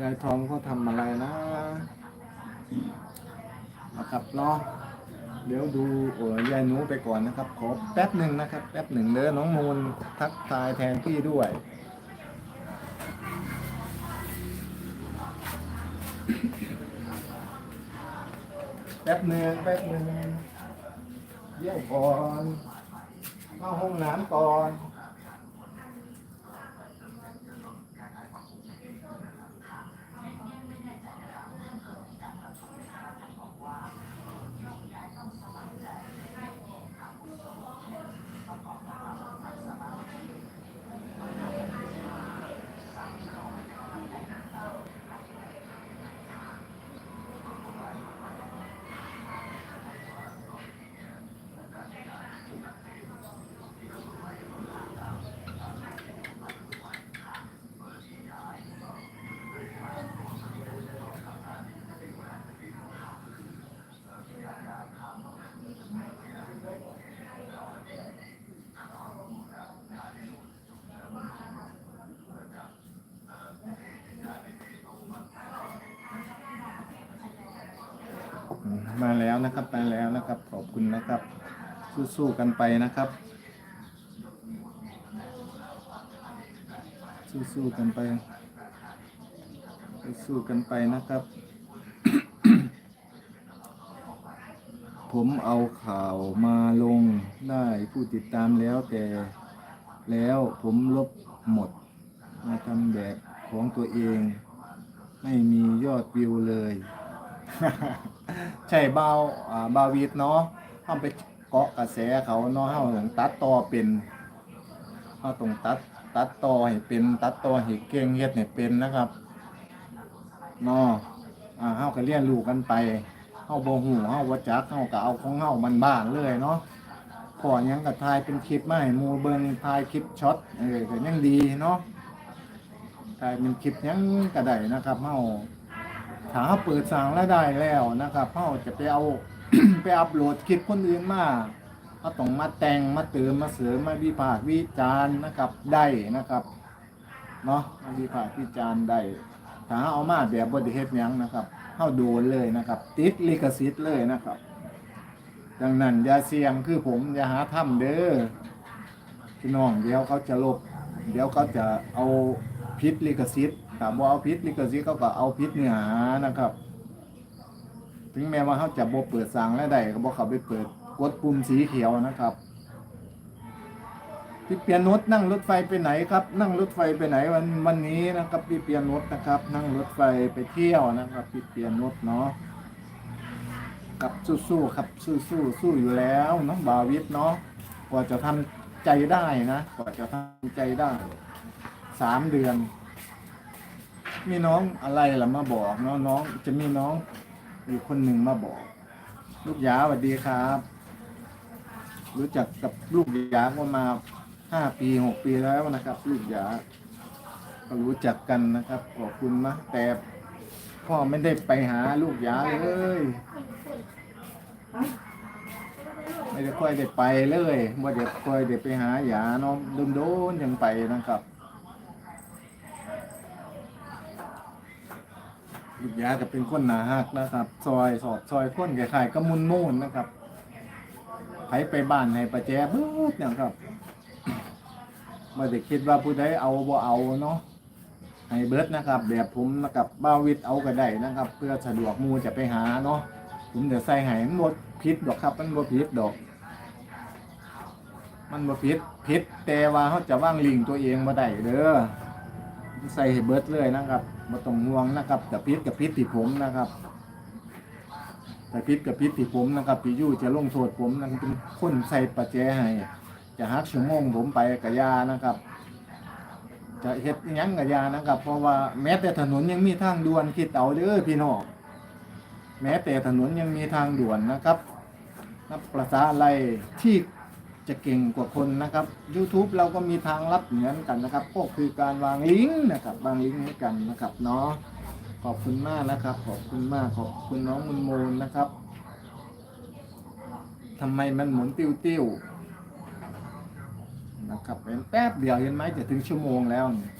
ยายทองเขาทำอะไรนะนะครับเนาะเดี๋ยวดูเออยายหนูไปก่อนนะครับ ขอแป๊บหนึ่งนะครับ แป๊บหนึ่งเด้อน้องมูลทักทายแทนพี่ด้วยแป๊บหนึ่งแป๊บหนึ่งเยี่ยวก่อนเข้าห้องน้ำก่อน มาแล้วนะครับมาแล้วนะครับขอบคุณนะครับ สู้ๆกันไปนะครับ สู้ๆกันไปสู้ๆกันไปนะครับ ผมเอาข่าวมาลงได้ผู้ติดตามแล้วแต่แล้วผมลบหมด มาทำแบบของตัวเอง ไม่มียอดวิวเลย ใช่เบาอ่าบาวีดเนาะทำไปเกาะกระแสเขาเนาะเฮาต้องตัดต่อเป็นเฮาต้องตัดตัดต่อให้เป็นตัดต่อให้เก่งเฮ็ดให้เป็นนะครับเนาะอ่าเฮาก็เรียนรู้กันไปเฮาบ่ฮู้เฮาบ่จักเฮาก็เอาของเฮามันบ้านเลยเนาะขอยังก็ถ่ายเป็นคลิปมาให้หมู่เบิ่งถ่ายคลิปช็อตเออก็ยังดีเนาะถ่ายเป็นคลิปยังก็ได้นะครับเฮา ถ้าเปิดสั่งแล้วได้แล้วนะครับเราจะไปเอา ไปอัพโหลดคลิปคนอื่นมาเราต้องมาแต่งมาเติมมาเสริมมาวิพากษ์วิจารณ์นะครับได้นะครับเนาะมาวิพากษ์วิจารณ์ได้ถ้าเอามาแบบบริเฮ็ดยังนะครับเฮาโดนเลยนะครับ ติดลิขสิทธิ์เลยนะครับ ดังนั้นอย่าเสี่ยงคือผมอย่าหาทำเด้อพี่น้องเดี๋ยวเขาจะลบ เดี๋ยวเขาจะเอาพิษลิขสิทธิ์ ถามว่าเอาพิษลิขสิทธิ์เขาก็เอาพิษเนื้อหานะครับ ถึงแม้ว่าเขาจะบ่เปิดสั่งแล้วใดก็บ่เขาไปเปิดกดปุ่มสีเขียวนะครับพี่เปียโนตนั่งรถไฟไปไหนครับ นั่งรถไฟไปไหนวันวันนี้นะครับพี่เปียโนตนะครับ นั่งรถไฟไปเที่ยวนะครับพี่เปียโนตเนาะกับสู้ๆครับสู้ๆสู้อยู่แล้วเนาะบาวิทเนาะกว่าจะทำใจได้นะกว่าจะทำใจได้สามเดือน มีน้องอะไรล่ะมาบอกเนาะน้องจะมีน้องอีกคนหนึ่งมาบอก ลูกยาสวัสดีครับ รู้จักกับลูกยาก็มาห้าปีหกปีแล้วนะครับ ลูกยาก็รู้จักกันนะครับขอบคุณนะแต่พ่อไม่ได้ไปหาลูกยาเลยไม่ได้ค่อยได้ไปเลยว่าเดี๋ยวค่อยได้ไปหายาเนาะโดนๆยังไปนะครับ ลูกยาก็เป็นคนหนาหักนะครับ ซอยสอดซอยคนคล้ายๆก็มุนมูนนะครับไผไปบ้านให้ประแจเบิดอย่างครับไม่ได้คิดว่าผู้ใดเอาบ่เอาเนาะให้เบิดนะครับ แบบผมนะครับบ้าวิทย์เอาก็ได้นะครับ เพื่อสะดวกมูจะไปหาเนาะผมเดี๋ยวใส่ให้มันบ่ผิดดอกครับ มันบ่ผิดดอก มันบ่ผิดผิดแต่ว่าเขาจะว่างลิงตัวเองมาได้เด้อ ใส่ให้เบิดเลยนะครับมาต้องห่วงนะครับแต่พิษกับพิษที่ผมนะครับแต่พิษกับพิษที่ผมนะครับพี่ยู่จะลงโทษผมนะครับเป็นคนใส่ประแจให้จะหักชั่วโมงผมไปกับยานะครับ จะเฮ็ดยังกับยานะครับ เพราะว่าแม้แต่ถนนยังมีทางด่วนคิดเอาเด้อพี่น้องแม้แต่ถนนยังมีทางด่วนนะครับนับประษาอะไรที่ จะเก่งกว่าคนนะครับ YouTube เราก็มีทางลับเหมือนกันนะครับก็คือการวางลิงก์นะครับวางลิงก์ให้กันนะครับเนาะขอบคุณมากนะครับ ขอบคุณมากขอบคุณน้องมุนมูลนะครับทำไมมันหมุนติ้วติ้วนะครับเป็นแป๊บเดียวเห็นไหมจะถึงชั่วโมงแล้วเนี่ย